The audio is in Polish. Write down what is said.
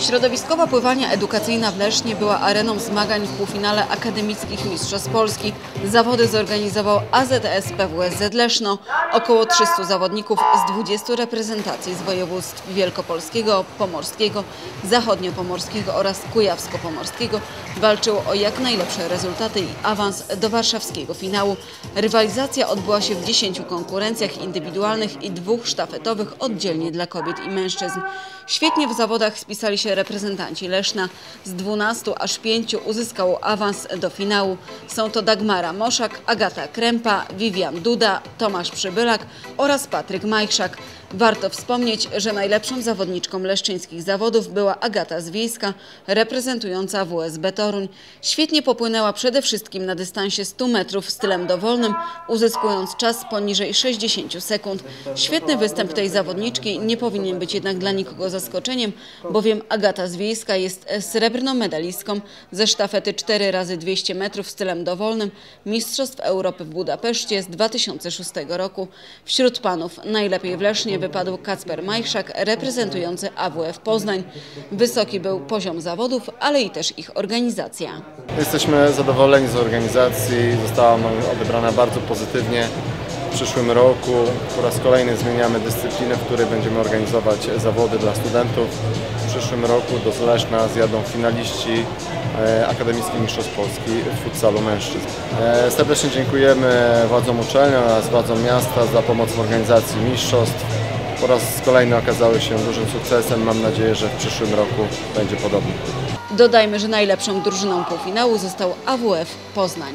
Środowiskowa pływania edukacyjna w Lesznie była areną zmagań w półfinale akademickich Mistrzostw Polski. Zawody zorganizował AZS PWSZ Leszno. Około 300 zawodników z 20 reprezentacji z województw wielkopolskiego, pomorskiego, zachodniopomorskiego oraz kujawsko-pomorskiego walczyło o jak najlepsze rezultaty i awans do warszawskiego finału. Rywalizacja odbyła się w 10 konkurencjach indywidualnych i dwóch sztafetowych oddzielnie dla kobiet i mężczyzn. Świetnie w zawodach spisali się reprezentanci Leszna. Z 12 aż 5 uzyskało awans do finału. Są to Dagmara Moszak, Agata Krępa, Vivian Duda, Tomasz Przybylak oraz Patryk Majszak. Warto wspomnieć, że najlepszą zawodniczką leszczyńskich zawodów była Agata Zwiejska, reprezentująca WSB Toruń. Świetnie popłynęła przede wszystkim na dystansie 100 metrów stylem dowolnym, uzyskując czas poniżej 60 sekund. Świetny występ tej zawodniczki nie powinien być jednak dla nikogo zaskoczeniem, bowiem Agata Zwiejska jest srebrną medalistką ze sztafety 4 razy 200 metrów stylem dowolnym Mistrzostw Europy w Budapeszcie z 2006 roku. Wśród panów najlepiej w Lesznie wypadł Kacper Majszak, reprezentujący AWF Poznań. Wysoki był poziom zawodów, ale i też ich organizacja. Jesteśmy zadowoleni z organizacji, została ona odebrana bardzo pozytywnie. W przyszłym roku po raz kolejny zmieniamy dyscyplinę, w której będziemy organizować zawody dla studentów. W przyszłym roku do Zleszna zjadą finaliści e, Akademickich Mistrzostw Polski w futsalu mężczyzn. E, Serdecznie dziękujemy władzom uczelni oraz władzom miasta za pomoc w organizacji mistrzostw. Po raz kolejny okazały się dużym sukcesem. Mam nadzieję, że w przyszłym roku będzie podobnie. Dodajmy, że najlepszą drużyną półfinału został AWF Poznań.